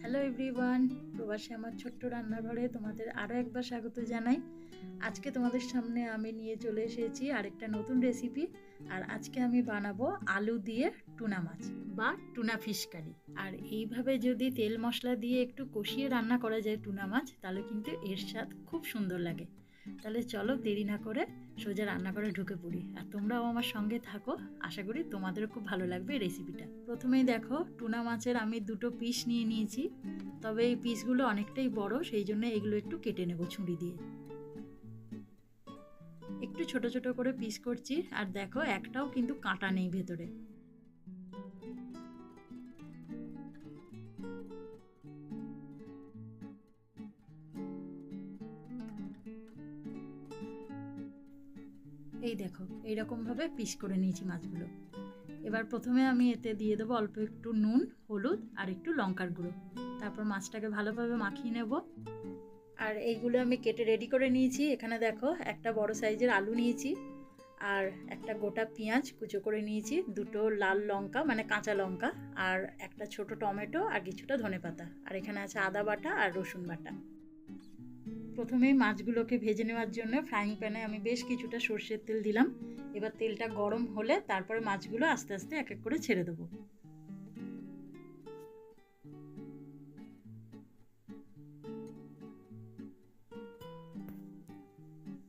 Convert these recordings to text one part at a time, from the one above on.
Hello everyone প্রবাসী আমার ছোট্ট রান্নাঘরে তোমাদের আরও একবার স্বাগত জানাই। আজকে তোমাদের সামনে আমি নিয়ে চলে এসেছি আরেকটা নতুন রেসিপি আর আজকে আমি বানাবো আলু দিয়ে টুনা মাছ বা টুনা ফিশ কারি আর এইভাবে যদি তেল মশলা দিয়ে একটু কষিয়ে রান্না করা যায় টুনা মাছ, তাহলে কিন্তু এর স্বাদ খুব সুন্দর লাগে। তাহলে চলো দেরি না করে সোজা রান্না করে ঢুকে পড়ি। আর তোমরাও আমার সঙ্গে থাকো, আশা করি তোমাদেরও খুব ভালো লাগবে এই রেসিপিটা প্রথমেই দেখো, টুনা মাছের আমি দুটো পিস নিয়ে নিয়েছি। তবে এই পিসগুলো অনেকটাই বড়, সেই জন্য এগুলো একটু কেটে নেব ছুরি দিয়ে। একটু ছোট ছোট করে পিস করছি, আর দেখো একটাও কিন্তু কাঁটা নেই ভেতরে। এই দেখো এইরকমভাবে পিস করে নিয়েছি মাছগুলো। এবার প্রথমে আমি এতে দিয়ে দেবো অল্প একটু নুন, হলুদ আর একটু লঙ্কার গুঁড়ো। তারপর মাছটাকে ভালোভাবে মাখিয়ে নেব। আর এইগুলো আমি কেটে রেডি করে নিয়েছি। এখানে দেখো, একটা বড় সাইজের আলু নিয়েছি আর একটা গোটা পেঁয়াজ কুচো করে নিয়েছি, দুটো লাল লঙ্কা মানে কাঁচা লঙ্কা আর একটা ছোট টমেটো আর কিছুটা ধনেপাতা। আর এখানে আছে আদা বাটা আর রসুন বাটা। প্রথমেই মাছগুলোকে ভেজে নেওয়ার জন্য ফ্রাইং প্যানে আমি বেশ কিছুটা সর্ষের তেল দিলাম। এবার তেলটা গরম হলে তারপরে মাছগুলো আস্তে আস্তে এক এক করে ছেড়ে দেবো।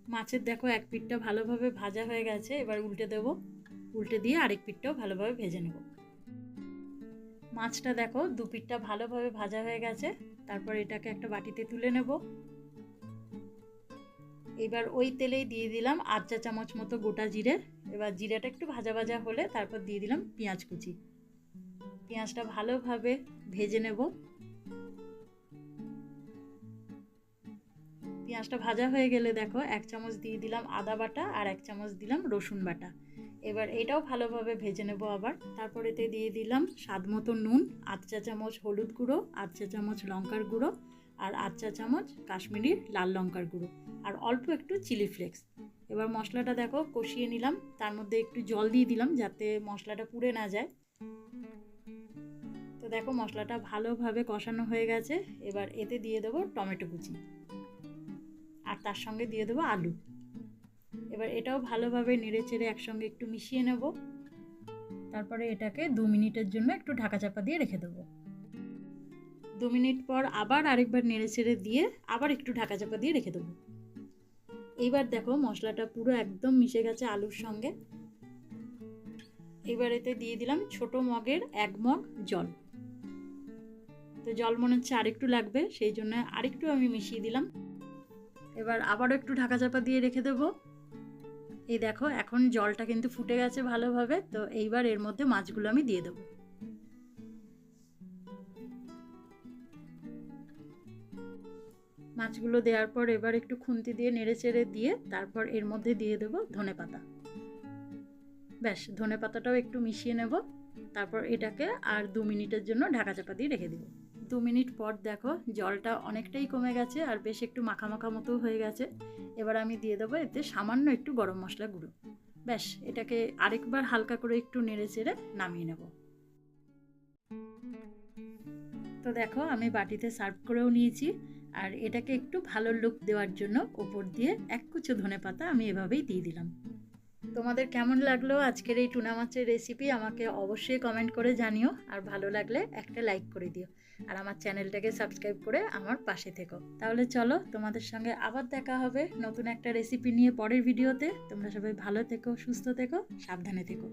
মাছের দেখো এক পিঠটা ভালোভাবে ভাজা হয়ে গেছে, এবার উল্টে দেব। উল্টে দিয়ে আরেক পিঠটাও ভালোভাবে ভেজে নেব। মাছটা দেখো, দু পিঠটা ভালোভাবে ভাজা হয়ে গেছে। তারপর এটাকে একটা বাটিতে তুলে নেব। এবার ওই তেলেই দিয়ে দিলাম আধ চা চামচ মতো গোটা জিরে। এবার জিরেটা একটু ভাজা ভাজা হলে তারপর দিয়ে দিলাম পেঁয়াজ কুচি। পেঁয়াজটা ভালোভাবে ভেজে নেব। পেঁয়াজটা ভাজা হয়ে গেলে দেখো এক চামচ দিয়ে দিলাম আদা বাটা আর এক চামচ দিলাম রসুন বাটা। এবার এটাও ভালোভাবে ভেজে নেব আবার। তারপর এতে দিয়ে দিলাম স্বাদ মতো নুন, আধ চা চামচ হলুদ গুঁড়ো, আধ চা চামচ লঙ্কার গুঁড়ো আর আধ চা চামচ কাশ্মীরি লাল লঙ্কার গুঁড়ো। আর অল্প একটু চিলি ফ্লেক্স। এবার মশলাটা দেখো, কষিয়ে নিলাম। তার মধ্যে একটু জল দিয়ে দিলাম যাতে মশলাটা পুড়ে না যায়। তো দেখো, মশলাটা ভালোভাবে কষানো হয়ে গেছে। এবার এতে দিয়ে দেবো টমেটো কুচি। আর তার সঙ্গে দিয়ে দেবো আলু। এবার এটাও ভালোভাবে নেড়ে চেড়ে একসঙ্গে একটু মিশিয়ে নেব। তারপরে এটাকে দু মিনিটের জন্য একটু ঢাকা চাপা দিয়ে রেখে দেবো। দু মিনিট পর আবার আরেকবার নেড়ে চেড়ে দিয়ে আবার একটু ঢাকা চাপা দিয়ে রেখে দেবো। এইবার দেখো মশলাটা পুরো একদম মিশে গেছে আলুর সঙ্গে। এবার এতে দিয়ে দিলাম ছোট মগের এক মগ জল। তো জল মনে হচ্ছে আরেকটু লাগবে, সেই জন্য আরেকটু আমি মিশিয়ে দিলাম। এবার আবারও একটু ঢাকা চাপা দিয়ে রেখে দেবো। এই দেখো, এখন জলটা কিন্তু ফুটে গেছে ভালোভাবে, তো এইবার এর মধ্যে মাছগুলো আমি দিয়ে দেবো। মাছগুলো দেওয়ার পর এবার একটু খুন্তি দিয়ে নেড়ে চেড়ে দিয়ে তারপর এর মধ্যে দিয়ে দেবো ধনে পাতা। ব্যাস, ধনে পাতাটাও একটু মিশিয়ে নেব। তারপর এটাকে আর দু মিনিটের জন্য ঢাকা চাপা দিয়ে রেখে দেবো। দু মিনিট পর দেখো জলটা অনেকটাই কমে গেছে আর বেশ একটু মাখা মাখা মতো হয়ে গেছে। এবার আমি দিয়ে দেবো এতে সামান্য একটু গরম মশলা গুঁড়ো। ব্যাস, এটাকে আরেকবার হালকা করে একটু নেড়ে চেড়ে নামিয়ে নেব। তো দেখো আমি বাটিতে সার্ভ করেও নিয়েছি। আর এটাকে একটু ভালো লুক দেওয়ার জন্য ওপর দিয়ে এক কুচো ধনে পাতা আমি এভাবেই দিয়ে দিলাম। তোমাদের কেমন লাগল আজকের এই টুনা মাছের রেসিপি আমাকে অবশ্যই কমেন্ট করে জানিও, আর ভালো লাগলে একটা লাইক করে দিও। আর আমার চ্যানেলটাকে সাবস্ক্রাইব করে আমার পাশে থেকো। তাহলে চলো তোমাদের সঙ্গে আবার দেখা হবে নতুন একটা রেসিপি নিয়ে পরের ভিডিওতে তোমরা সবাই ভালো থেকো, সুস্থ থেকো, সাবধানে থেকো।